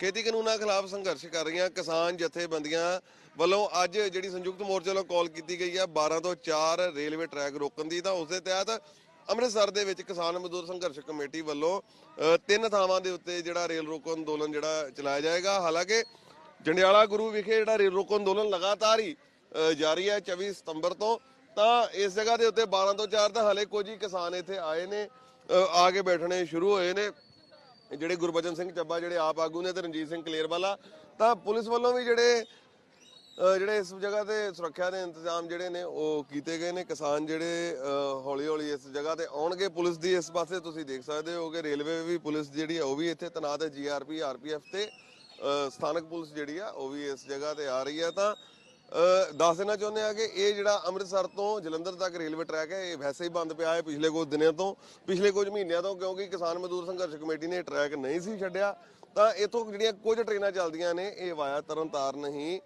ਖੇਤੀ ਕਾਨੂੰਨਾਂ ਖਿਲਾਫ ਸੰਘਰਸ਼ ਕਰ ਰਹੀਆਂ ਕਿਸਾਨ ਜਥੇਬੰਦੀਆਂ ਵੱਲੋਂ ਅੱਜ ਜਿਹੜੀ ਸੰਯੁਕਤ ਮੋਰਚੇ ਵੱਲੋਂ ਕਾਲ ਕੀਤੀ ਗਈ ਹੈ 12 ਤੋਂ 4 ਰੇਲਵੇ ਟਰੈਕ ਰੋਕਣ ਦੀ। ਤਾਂ ਉਸ ਦੇ ਤਹਿਤ ਅੰਮ੍ਰਿਤਸਰ ਦੇ ਵਿੱਚ ਕਿਸਾਨ ਮਜ਼ਦੂਰ ਸੰਘਰਸ਼ ਕਮੇਟੀ ਵੱਲੋਂ ਤਿੰਨ ਥਾਵਾਂ ਦੇ ਉੱਤੇ ਜਿਹੜਾ ਰੇਲ ਰੋਕੋ ਅੰਦੋਲਨ ਜਿਹੜਾ ਚਲਾਇਆ ਜਾਏਗਾ। ਹਾਲਾਂਕਿ ਜੰਡਿਆਲਾ ਗੁਰੂ ਵਿਖੇ ਜਿਹੜਾ ਰੇਲ ਰੋਕੋ ਅੰਦੋਲਨ ਲਗਾਤਾਰ ਹੀ ਜਾਰੀ ਹੈ 24 ਸਤੰਬਰ ਤੋਂ। ਤਾਂ ਇਸ ਜਗ੍ਹਾ ਦੇ ਉੱਤੇ 12 ਤੋਂ 4 ਤਾਂ ਹਲੇ ਕੁਝ ਹੀ ਕਿਸਾਨ ਇੱਥੇ ਆਏ ਨੇ ਆ ਕੇ ਬੈਠਣੇ ਸ਼ੁਰੂ ਹੋਏ ਨੇ। ਜਿਹੜੇ ਗੁਰਬਚਨ ਸਿੰਘ ਚੱਬਾ ਜਿਹੜੇ ਆਪ ਆਗੂ ਨੇ ਤੇ ਰਣਜੀਤ ਸਿੰਘ ਕਲੇਰਵਾਲਾ ਤਾਂ ਪੁਲਿਸ ਵੱਲੋਂ ਵੀ ਜਿਹੜੇ ਜਿਹੜੇ ਇਸ ਜਗ੍ਹਾ ਤੇ ਸੁਰੱਖਿਆ ਦੇ ਇੰਤਜ਼ਾਮ ਜਿਹੜੇ ਨੇ ਉਹ ਕੀਤੇ ਗਏ ਨੇ। ਕਿਸਾਨ ਜਿਹੜੇ ਹੌਲੀ ਹੌਲੀ ਇਸ ਜਗ੍ਹਾ ਤੇ ਆਉਣਗੇ। ਪੁਲਿਸ ਦੀ ਇਸ ਪਾਸੇ ਤੁਸੀਂ ਦੇਖ ਸਕਦੇ ਹੋ ਕਿ ਰੇਲਵੇ ਵੀ ਪੁਲਿਸ ਜਿਹੜੀ ਆ ਉਹ ਵੀ ਇੱਥੇ ਤੈਨਾਤ ਹੈ। ਜੀਆਰਪੀ ਆਰਪੀਐਫ ਤੇ ਅ, ਸਥਾਨਕ ਪੁਲਿਸ ਜਿਹੜੀ ਆ ਉਹ ਵੀ ਇਸ ਜਗ੍ਹਾ ਤੇ ਆ ਰਹੀ ਹੈ ਤਾਂ ਦੱਸ ਦੇਣਾ ਚਾਹੁੰਦੇ ਆ ਕਿ ਇਹ ਜਿਹੜਾ ਅੰਮ੍ਰਿਤਸਰ ਤੋਂ ਜਲੰਧਰ ਤੱਕ ਰੇਲਵੇ ਟਰੈਕ ਹੈ ਇਹ ਵੈਸੇ ਹੀ ਬੰਦ ਪਿਆ ਹੈ ਪਿਛਲੇ ਕੁਝ ਦਿਨਾਂ ਤੋਂ ਪਿਛਲੇ ਕੁਝ ਮਹੀਨਿਆਂ ਤੋਂ ਕਿਉਂਕਿ ਕਿਸਾਨ ਮਜ਼ਦੂਰ ਸੰਘਰਸ਼ ਕਮੇਟੀ ਨੇ ਇਹ ਟਰੈਕ ਨਹੀਂ ਸੀ ਛੱਡਿਆ। ਤਾਂ ਇਥੋਂ ਜਿਹੜੀਆਂ ਕੁਝ ਟ੍ਰੇਨਾਂ ਚੱਲਦੀਆਂ ਨੇ ਇਹ ਵਾਇਆ ਤਰਨਤਾਰਨ ਹੀ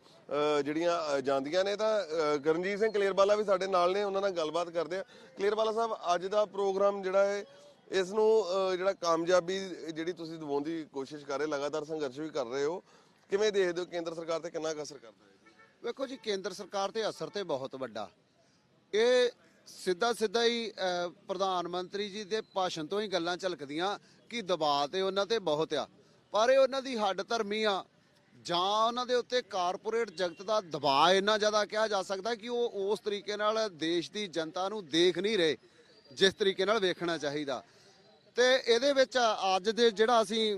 ਜਿਹੜੀਆਂ ਜਾਂਦੀਆਂ ਨੇ ਤਾਂ ਅ, ਗਰਨਜੀਤ ਸਿੰਘ ਕਲੇਰਵਾਲਾ ਵੀ ਸਾਡੇ ਨਾਲ ਨੇ ਉਹਨਾਂ ਨਾਲ ਗੱਲਬਾਤ ਕਰਦੇ ਆ। ਕਲੇਰਵਾਲਾ ਸਾਹਿਬ ਅੱਜ ਦਾ ਪ੍ਰੋਗਰਾਮ ਜਿਹੜਾ ਹੈ ਇਸ ਨੂੰ ਜਿਹੜਾ ਕਾਮਯਾਬੀ ਜਿਹੜੀ ਤੁਸੀਂ ਦਿਵਾਉਣ ਦੀ ਕੋਸ਼ਿਸ਼ ਕਰ ਰਹੇ ਲਗਾਤਾਰ ਸੰਘਰਸ਼ ਵੀ ਕਰ ਰਹੇ ਹੋ ਕਿਵੇਂ ਦੇਖਦੇ ਹੋ ਕੇਂਦਰ ਸਰਕਾਰ ਤੇ ਕਿੰਨਾ ਕੁ ਅਸਰ ਕਰਦਾ ਹੈ? ਵੇਖੋ ਜੀ, ਕੇਂਦਰ ਸਰਕਾਰ ਤੇ ਅਸਰ ਤੇ ਬਹੁਤ ਵੱਡਾ। ਇਹ ਸਿੱਧਾ ਸਿੱਧਾ ਹੀ ਪ੍ਰਧਾਨ ਮੰਤਰੀ ਜੀ ਦੇ ਭਾਸ਼ਣ ਤੋਂ ਹੀ ਗੱਲਾਂ ਝਲਕਦੀਆਂ ਕਿ ਦਬਾਅ ਤੇ ਉਹਨਾਂ ਤੇ ਬਹੁਤ ਆ। ਪਰ ਇਹ ਉਹਨਾਂ ਦੀ ਹੱਡ ਧਰਮੀ ਆ। ਜਾਂ ਉਹਨਾਂ ਦੇ ਉੱਤੇ ਕਾਰਪੋਰੇਟ ਜਗਤ ਦਾ ਦਬਾਅ ਇੰਨਾ ਜ਼ਿਆਦਾ ਕਿਹਾ ਜਾ ਸਕਦਾ ਕਿ ਉਹ ਉਸ ਤਰੀਕੇ ਨਾਲ ਦੇਸ਼ ਦੀ ਜਨਤਾ ਨੂੰ ਦੇਖ ਨਹੀਂ ਰਹੇ, ਜਿਸ ਤਰੀਕੇ ਨਾਲ ਵੇਖਣਾ ਚਾਹੀਦਾ। ਤੇ ਇਹਦੇ ਵਿੱਚ ਅੱਜ ਦੇ ਜਿਹੜਾ ਅਸੀਂ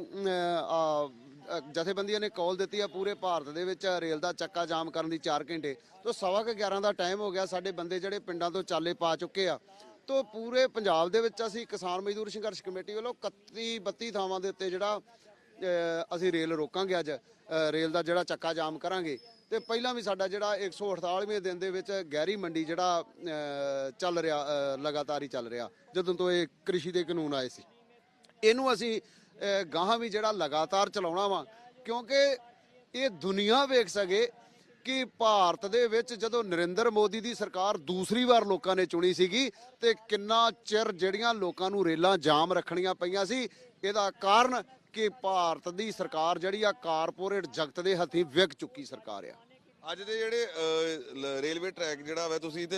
ਜਥੇਬੰਦੀਆਂ ਨੇ ਕਾਲ ਦਿੱਤੀ ਆ ਪੂਰੇ ਭਾਰਤ ਦੇ ਵਿੱਚ ਰੇਲ ਦਾ ਚੱਕਾ ਜਾਮ ਕਰਨ ਦੀ 4 ਘੰਟੇ। ਤੋਂ ਸਵਾ ਕੁ 11 ਦਾ ਟਾਈਮ ਹੋ ਗਿਆ, ਸਾਡੇ ਬੰਦੇ ਜਿਹੜੇ ਪਿੰਡਾਂ ਤੋਂ ਚਾਲੇ ਪਾ ਚੁੱਕੇ ਆ। ਤੋਂ ਪੂਰੇ ਪੰਜਾਬ ਦੇ ਵਿੱਚ ਅਸੀਂ ਕਿਸਾਨ ਮਜ਼ਦੂਰ ਸੰਘਰਸ਼ ਕਮੇਟੀ ਵੱਲੋਂ 31 32 ਥਾਵਾਂ ਦੇ ਉੱਤੇ ਜਿਹੜਾ ਅਸੀਂ ਰੇਲ ਰੋਕਾਂਗੇ ਅੱਜ ਰੇਲ ਦਾ ਜਿਹੜਾ ਚੱਕਾ ਜਾਮ ਕਰਾਂਗੇ। ਤੇ ਪਹਿਲਾਂ ਵੀ ਸਾਡਾ ਜਿਹੜਾ 148ਵੇਂ ਦਿਨ ਦੇ ਵਿੱਚ ਗਹਿਰੀ ਮੰਡੀ ਜਿਹੜਾ ਚੱਲ ਰਿਹਾ ਲਗਾਤਾਰ ਹੀ ਚੱਲ ਰਿਹਾ, ਜਦੋਂ ਤੋਂ ਇਹ ਕ੍ਰਿਸ਼ੀ ਦੇ ਕਾਨੂੰਨ ਆਏ ਸੀ। ਇਹਨੂੰ ਅਸੀਂ ਗਾਹਾਂ ਵੀ ਜਿਹੜਾ ਲਗਾਤਾਰ ਚਲਾਉਣਾ ਵਾ, ਕਿਉਂਕਿ ਇਹ ਦੁਨੀਆ ਵੇਖ ਸਕੇ ਕਿ ਭਾਰਤ ਦੇ ਵਿੱਚ ਜਦੋਂ ਨਰਿੰਦਰ ਮੋਦੀ ਦੀ ਸਰਕਾਰ ਦੂਸਰੀ ਵਾਰ ਲੋਕਾਂ ਨੇ ਚੁਣੀ ਸੀਗੀ, ਤੇ ਕਿੰਨਾ ਚਿਰ ਜਿਹੜੀਆਂ ਲੋਕਾਂ ਨੂੰ ਰੇਲਾਂ ਜਾਮ ਰੱਖਣੀਆਂ ਪਈਆਂ ਸੀ, ਇਹਦਾ ਕਾਰਨ ਕਿ ਭਾਰਤ ਦੀ ਸਰਕਾਰ ਜਿਹੜੀ ਆ, ਕਾਰਪੋਰੇਟ ਜਗਤ ਦੇ ਹੱਥੀਂ ਵਿਕ ਚੁੱਕੀ ਸਰਕਾਰ ਆ। ਅੱਜ ਦੇ ਜਿਹੜੇ ਅਹ, ਲ- ਰੇਲਵੇ ਟਰੈਕ ਜਿਹੜਾ ਵਾ ਤੁਸੀਂ ਤੇ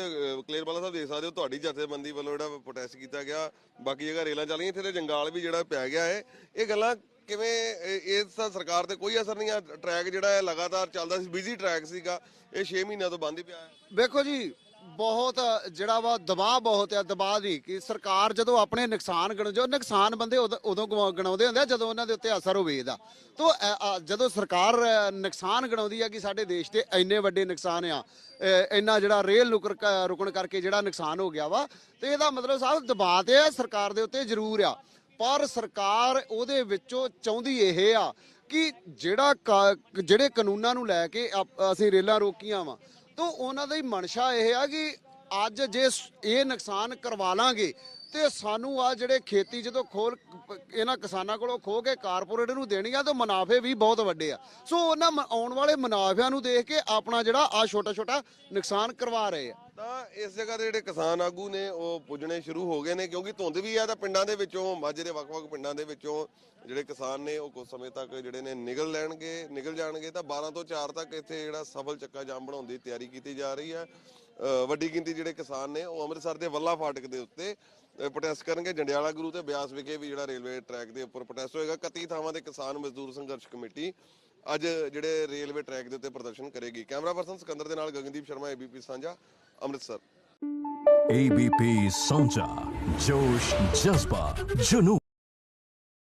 ਕਲੇਰਵਾਲਾ ਸਾਹਿਬ ਦੇਖ ਸਕਦੇ ਹੋ ਤੁਹਾਡੀ ਜਥੇਬੰਦੀ ਵੱਲੋਂ ਜਿਹੜਾ ਪ੍ਰੋਟੈਸਟ ਕੀਤਾ ਗਿਆ। ਬਾਕੀ ਜਗ੍ਹਾ ਰੇਲਾਂ ਚੱਲੀਆਂ ਇੱਥੇ ਤੇ ਜੰਗਾਲ ਵੀ ਜਿਹੜਾ ਪੈ ਗਿਆ ਹੈ ਇਹ ਗੱਲਾਂ ਕਿਵੇਂ ਇਹ- ਇਸ ਦਾ ਸਰਕਾਰ ਤੇ ਕੋਈ ਅਸਰ ਨਹੀਂ ਆ। ਟਰੈਕ ਜਿਹੜਾ ਹੈ ਲਗਾਤਾਰ ਚੱਲਦਾ ਸੀ ਬਿਜ਼ੀ ਟਰੈਕ ਸੀਗਾ। ਇਹ 6 ਮਹੀਨਿਆਂ ਤੋਂ ਬੰਦ ਹੀ ਪਿਆ ਹੈ ਵੇਖੋ ਜੀ ਬਹੁਤ ਜਿਹੜਾ ਵਾ ਦਬਾਅ ਬਹੁਤ ਆ ਦਬਾਅ ਦੀ ਕਿ ਸਰਕਾਰ ਜਦੋਂ ਆਪਣੇ ਨੁਕਸਾਨ ਗਣ ਜੋ ਨੁਕਸਾਨ ਬੰਦੇ ਉਦੋਂ- ਉਦੋਂ ਗਣਾਉਂਦੇ ਹੁੰਦੇ ਆ ਜਦੋਂ ਉਹਨਾਂ ਦੇ ਉੱਤੇ ਅਸਰ ਹੋਵੇ ਇਹਦਾ। ਤੋਂ ਜਦੋਂ ਸਰਕਾਰ ਨੁਕਸਾਨ ਗਣਾਉਂਦੀ ਆ ਕਿ ਸਾਡੇ ਦੇਸ਼ ਤੇ ਇੰਨੇ ਵੱਡੇ ਨੁਕਸਾਨ ਆ ਅ, ਇੰਨਾ ਜਿਹੜਾ ਰੇਲ ਰੁਕਣ ਰੁਕਣ ਕਰਕੇ ਜਿਹੜਾ ਨੁਕਸਾਨ ਹੋ ਗਿਆ ਵਾ ਤੇ ਇਹਦਾ ਮਤਲਬ ਸਾਹਿਬ ਦਬਾਅ ਤੇ ਸਰਕਾਰ ਦੇ ਉੱਤੇ ਜ਼ਰੂਰ ਆ। ਪਰ ਸਰਕਾਰ ਉਹਦੇ ਵਿੱਚੋਂ ਚਾਹੁੰਦੀ ਇਹ ਆ ਕਿ ਜਿਹੜਾ ਕਾ- ਜਿਹੜੇ ਕਾਨੂੰਨਾਂ ਨੂੰ ਲੈ ਕੇ ਆਪ- ਅਸੀਂ ਰੇਲਾਂ ਰੋਕੀਆਂ ਵਾ ਤੋਂ ਉਹਨਾਂ ਦੀ ਮਨਸ਼ਾ ਇਹ ਆ ਕਿ ਅੱਜ ਜੇ ਇਹ ਨੁਕਸਾਨ ਕਰਵਾ ਲਾਂਗੇ, ਤੇ ਸਾਨੂੰ ਆ ਜਿਹੜੇ ਖੇਤੀ ਜਦੋਂ ਖੋਲ ਇਹਨਾਂ ਕਿਸਾਨਾਂ ਕੋਲੋਂ ਖੋ ਕੇ ਕਾਰਪੋਰੇਟ ਨੂੰ ਦੇਣੀਆਂ ਤਾਂ ਮੁਨਾਫੇ ਵੀ ਬਹੁਤ ਵੱਡੇ ਆ। ਸੋ ਉਹਨਾਂ ਮ- ਆਉਣ ਵਾਲੇ ਮੁਨਾਫਿਆਂ ਨੂੰ ਦੇਖ ਕੇ ਆਪਣਾ ਜਿਹੜਾ ਆ ਛੋਟਾ ਛੋਟਾ ਨੁਕਸਾਨ ਕਰਵਾ ਰਹੇ ਆ। ਤਾਂ ਇਸ ਜਗ੍ਹਾ ਤੇ ਜਿਹੜੇ ਕਿਸਾਨ ਆਗੂ ਨੇ, ਉਹ ਪੁੱਜਣੇ ਸ਼ੁਰੂ ਹੋ ਗਏ ਨੇ, ਕਿਉਂਕਿ ਧੁੰਦ ਵੀ ਆ ਤਾਂ ਪਿੰਡਾਂ ਦੇ ਵਿੱਚੋਂ, ਮਾਝੇ ਦੇ ਵੱਖ-ਵੱਖ ਪਿੰਡਾਂ ਦੇ ਵਿੱਚੋਂ ਜਿਹੜੇ ਕਿਸਾਨ ਨੇ, ਉਹ ਕੁਝ ਸਮੇਂ ਤੱਕ ਜਿਹੜੇ ਨੇ ਨਿਕਲ ਲੈਣਗੇ ਨਿਕਲ ਜਾਣਗੇ। ਤਾਂ 12 ਤੋਂ 4 ਤੱਕ ਇੱਥੇ ਜਿਹੜਾ ਸਫਲ ਚੱਕਾ ਜਾਮ ਬਣਾਉਣ ਦੀ ਤਿਆਰੀ ਕੀਤੀ ਜਾ ਰਹੀ ਹੈ ਵੱਡੀ ਗਿਣਤੀ ਜਿਹੜੇ ਕਿਸਾਨ ਨੇ, ਉਹ ਅੰਮ੍ਰਿਤਸਰ ਦੇ ਵੱਲਾ ਫਾਟਕ ਦੇ ਉੱਤੇ ਪ੍ਰੋਟੈਸਟ ਕਰਨਗੇ। ਜੰਡਿਆਲਾ ਗੁਰੂ ਤੇ ਬਿਆਸ ਵਿਖੇ ਵੀ ਜਿਹੜਾ ਰੇਲਵੇ ਟਰੈਕ ਦੇ ਉੱਪਰ ਪ੍ਰੋਟੈਸਟ ਹੋਏਗਾ। 31 ਥਾਵਾਂ ਤੇ ਕਿਸਾਨ ਮਜ਼ਦੂਰ ਸੰਘਰਸ਼ ਕਮੇਟੀ ਅੱਜ ਜਿਹੜੇ ਰੇਲਵੇ ਟਰੈਕ ਦੇ ਉੱਤੇ ਪ੍ਰਦਰਸ਼ਨ ਕਰੇਗੀ। ਕੈਮਰਾ ਪਰਸਨ ਸਿਕੰਦਰ ਦੇ ਨਾਲ ਗਗਨਦੀਪ ਸ਼ਰਮਾ, ਏਬੀਪੀ ਸਾਂਝਾ, ਅੰਮ੍ਰਿਤਸਰ। ਏਬੀਪੀ ਸਾਂਝਾ, ਜੋਸ਼, ਜਜ਼ਬਾ, ਜਨੂਨ।